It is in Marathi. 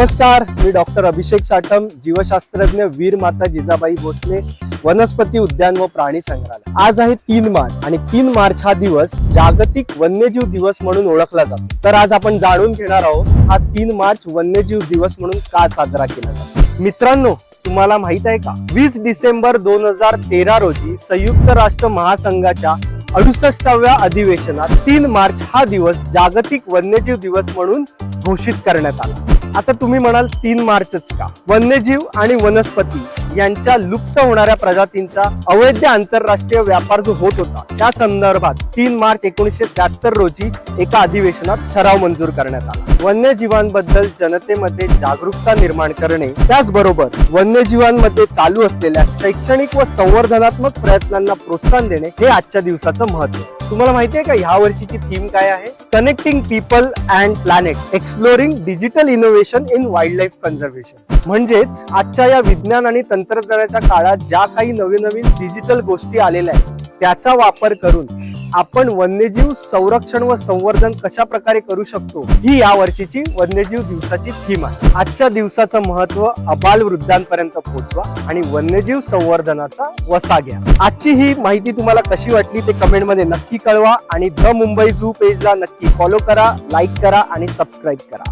नमस्कार मी डॉक्टर अभिषेक साठम जीवशास्त्रज्ञ वीर माता जिजाबाई भोसले वनस्पती उद्यान व प्राणी संग्रहालय. आज आहे तीन मार्च आणि तीन मार्च हा दिवस जागतिक वन्यजीव दिवस म्हणून ओळखला जातो. तर आज आपण जाणून घेणार आहोत हा तीन मार्च वन्यजीव दिवस म्हणून का साजरा केला जातो? मित्रांनो तुम्हाला माहीत आहे का? वीस डिसेंबर दोन हजार तेरा रोजी संयुक्त राष्ट्र महासंघाच्या अडुसष्टाव्या अधिवेशनात तीन मार्च हा दिवस जागतिक वन्यजीव दिवस म्हणून घोषित करण्यात आला. आता तुम्ही म्हणाल तीन मार्चच का? वन्यजीव आणि वनस्पती यांच्या लुप्त होणाऱ्या प्रजातींचा अवैध आंतरराष्ट्रीय व्यापार जो होत होता त्या संदर्भात तीन मार्च एकोणीसशे त्र्याहत्तर रोजी एका अधिवेशनात ठराव मंजूर करण्यात आला. वन्यजीवांबद्दल जनतेमध्ये जागरूकता निर्माण करणे. त्याचबरोबर वन्यजीवांमध्ये चालू असलेल्या शैक्षणिक व संवर्धनात्मक प्रयत्नांना प्रोत्साहन देणे हे आजच्या दिवसाचं महत्त्व आहे. तुम्हाला माहिती आहे का ह्या वर्षीची थीम काय आहे? Connecting people and planet exploring digital innovation in wildlife conservation म्हणजेच आजच्या या विज्ञान आणि तंत्रज्ञानाच्या काळात ज्या काही नवीन नवीन डिजिटल गोष्टी आलेल्या आहेत त्याचा वापर करून आपण वन्यजीव संरक्षण व संवर्धन कशा प्रकारे करू शकतो ही या वर्षीची वन्यजीव दिवसाची थीम आहे. आजच्या दिवसाचं महत्त्व अबाल वृद्धांपर्यंत पोहोचवा आणि वन्यजीव संवर्धनाचा वसा घ्या. आजची ही माहिती तुम्हाला कशी वाटली ते कमेंटमध्ये नक्की कळवा आणि द मुंबई झू पेजला नक्की फॉलो करा लाईक करा आणि सबस्क्राईब करा.